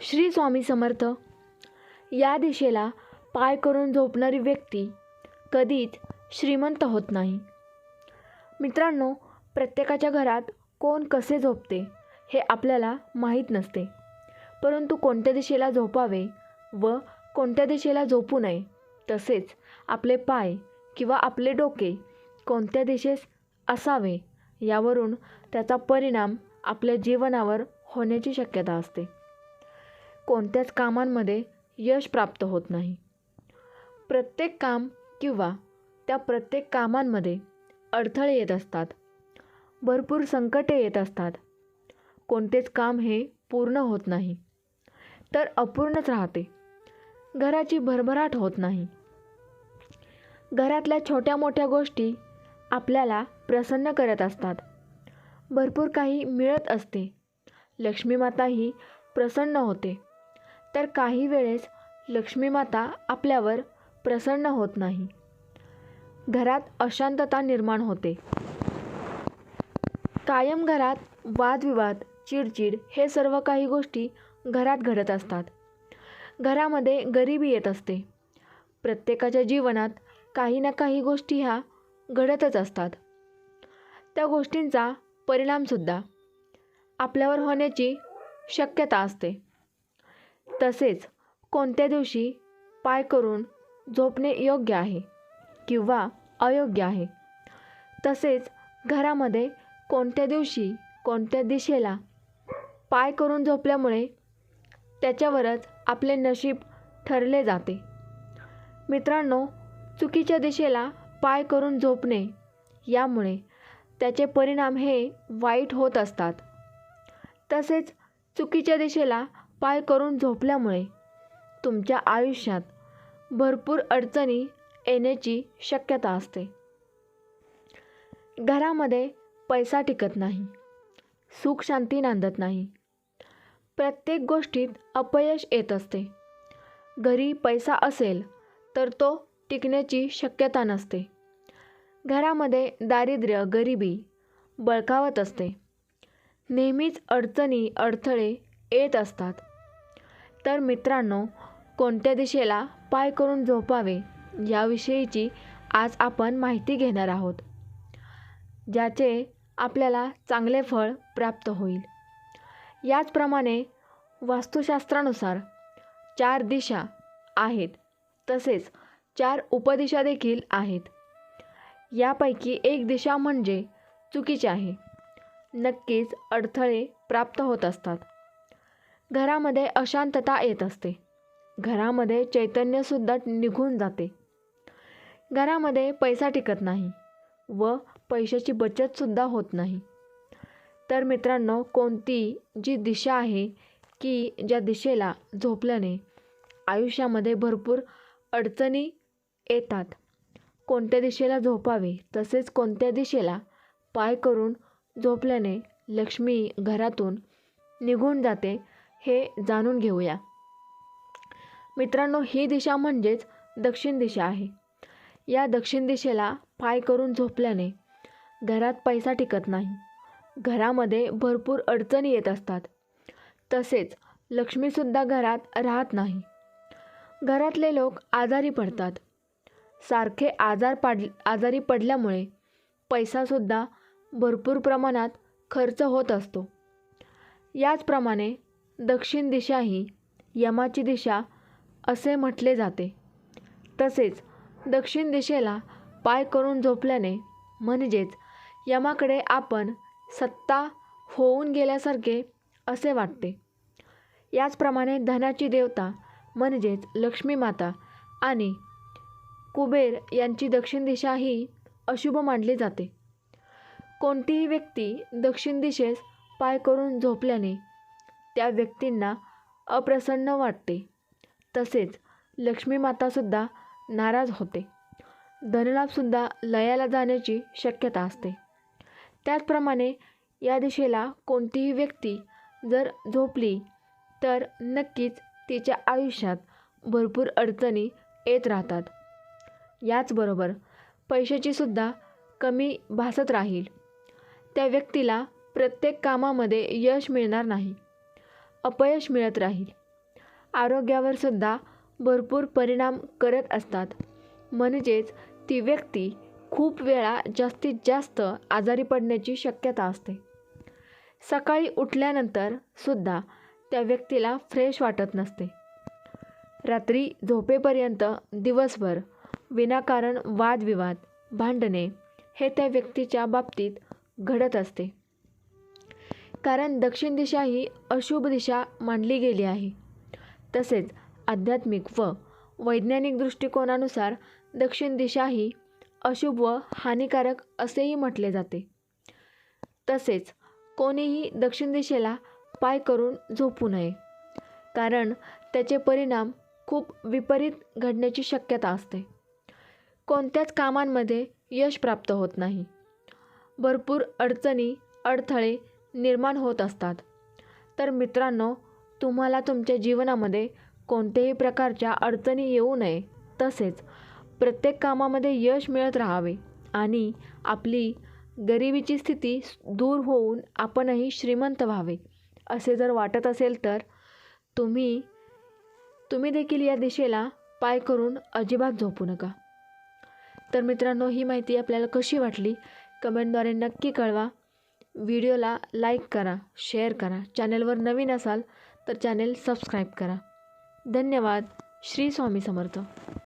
श्री स्वामी समर्थ. या दिशेला पाय करून झोपणारी व्यक्ती कधीच श्रीमंत होत नाही. मित्रांनो प्रत्येकाच्या घरात कोण कसे झोपते हे आपल्याला माहीत नसते. परंतु कोणत्या दिशेला झोपावे व कोणत्या दिशेला झोपू नये तसेच आपले पाय किंवा आपले डोके कोणत्या दिशेस असावे यावरून त्याचा परिणाम आपल्या जीवनावर होण्याची शक्यता असते. कोणत्याच कामांमध्ये यश प्राप्त होत नाही. प्रत्येक काम किंवा त्या प्रत्येक कामांमध्ये अडथळे येत असतात. भरपूर संकटे येत असतात. कोणतेच काम हे पूर्ण होत नाही. तर अपूर्णच राहते. घराची भरभराट होत नाही. घरातल्या छोट्या मोठ्या गोष्टी आपल्याला प्रसन्न करत असतात. भरपूर काही मिळत असते. लक्ष्मीमाता ही प्रसन्न होते. तर काही वेळेस लक्ष्मीमाता आपल्यावर प्रसन्न होत नाही. घरात अशांतता निर्माण होते. कायम घरात वादविवाद चिडचिड हे सर्व काही गोष्टी घरात घडत असतात. घरामध्ये गरिबी येत असते. प्रत्येकाच्या जीवनात काही ना काही गोष्टी ह्या घडतच असतात. त्या गोष्टींचा परिणामसुद्धा आपल्यावर होण्याची शक्यता असते. तसेच कोणत्या दिवशी पाय करून झोपणे योग्य आहे किंवा अयोग्य आहे? तसेच घरामध्ये कोणत्या दिवशी कोणत्या दिशेला पाय करून झोपल्यामुळे त्याच्यावरच आपले नशीब ठरले जाते? मित्रांनो चुकीच्या दिशेला पाय करून झोपणे यामुळे त्याचे परिणाम हे वाईट होत असतात. तसेच चुकीच्या दिशेला पाय करून झोपल्यामुळे तुमच्या आयुष्यात भरपूर अडचणी येण्याची शक्यता असते. घरामध्ये पैसा टिकत नाही सुख शांती नांदत नाही. प्रत्येक गोष्टीत अपयश येत असते. घरी पैसा असेल तर तो टिकण्याची शक्यता नसते. घरामध्ये दारिद्र्य गरिबी बळकावत असते. नेहमीच अडचणी अडथळे येत असतात. तर मित्रांनो कोणत्या दिशेला पाय करून झोपावे याविषयीची आज आपण माहिती घेणार आहोत ज्याचे आपल्याला चांगले फळ प्राप्त होईल. याचप्रमाणे वास्तुशास्त्रानुसार चार दिशा आहेत तसेच चार उपदिशा देखील आहेत. यापैकी एक दिशा म्हणजे चुकीची आहे. नक्कीच अडथळे प्राप्त होत असतात. घरामध्ये अशांतता येत असते. घरामध्ये चैतन्यसुद्धा निघून जाते. घरामध्ये पैसा टिकत नाही व पैशाची बचतसुद्धा होत नाही. तर मित्रांनो कोणती जी दिशा आहे की ज्या दिशेला झोपल्याने आयुष्यामध्ये भरपूर अडचणी येतात. कोणत्या दिशेला झोपावे तसेच कोणत्या दिशेला पाय करून झोपल्याने लक्ष्मी घरातून निघून जाते हे जाणून घेऊया. मित्रांनो ही दिशा म्हणजेच दक्षिण दिशा आहे. या दक्षिण दिशेला पाय करून झोपल्याने घरात पैसा टिकत नाही. घरामध्ये भरपूर अडचणी येत असतात. तसेच लक्ष्मीसुद्धा घरात राहत नाही. घरातले लोक आजारी पडतात. सारखे आजार पाड आजारी पडल्यामुळे पैसासुद्धा भरपूर प्रमाणात खर्च होत असतो. याचप्रमाणे दक्षिण दिशा ही यमाची दिशा असे म्हटले जाते. तसेच दक्षिण दिशेला पाय करून झोपल्याने म्हणजेच यमाकडे आपण सत्ता होऊन गेल्यासारखे असे वाटते. याचप्रमाणे धनाची देवता म्हणजेच लक्ष्मी माता आणि कुबेर यांची दक्षिण दिशा ही अशुभ मानली जाते. कोणतीही व्यक्ती दक्षिण दिशेस पाय करून झोपल्याने त्या व्यक्तींना अप्रसन्न वाटते. तसेच लक्ष्मी मातासुद्धा नाराज होते. धनलाभसुद्धा लयाला जाण्याची शक्यता असते. त्याचप्रमाणे या दिशेला कोणतीही व्यक्ती जर झोपली तर नक्कीच तिच्या आयुष्यात भरपूर अडचणी येत राहतात. याचबरोबर पैशाचीसुद्धा कमी भासत राहील. त्या व्यक्तीला प्रत्येक कामामध्ये यश मिळणार नाही. अपयश मिळत राहील. आरोग्यावर सुद्धा भरपूर परिणाम करत असतात. म्हणजेच ती व्यक्ती खूप वेळा जास्तीत जास्त आजारी पडण्याची शक्यता असते. सकाळी उठल्यानंतर सुद्धा त्या व्यक्तीला फ्रेश वाटत नसते. रात्री झोपेपर्यंत दिवसभर विनाकारण वादविवाद भांडणे हे त्या व्यक्तीच्या बाबतीत घडत असते. कारण दक्षिण दिशा ही अशुभ दिशा मानली गेली आहे. तसेच आध्यात्मिक व वैज्ञानिक दृष्टिकोनानुसार दक्षिण दिशा ही अशुभ व हानिकारक असेही म्हटले जाते. तसेच कोणीही दक्षिण दिशेला पाय करून झोपू नये कारण त्याचे परिणाम खूप विपरीत घडण्याची शक्यता असते. कोणत्याच कामांमध्ये यश प्राप्त होत नाही. भरपूर अडचणी अडथळे निर्माण होत असतात. तर मित्रांनो तुम्हाला तुमच्या जीवनामध्ये कोणत्याही प्रकारच्या अडचणी येऊ नये. तसेच प्रत्येक कामामध्ये यश मिळत राहावे आणि आपली गरिबीची स्थिती दूर होऊन आपणही श्रीमंत व्हावे असे जर वाटत असेल तर तुम्ही तुम्ही देखील या दिशेला पाय करून अजिबात झोपू नका. तर मित्रांनो ही माहिती आपल्याला कशी वाटली? कमेंटद्वारे नक्की कळवा. व्हिडिओला लाईक करा शेअर करा. चॅनलवर नवीन असाल तर चॅनेल सबस्क्राईब करा. धन्यवाद. श्री स्वामी समर्थ.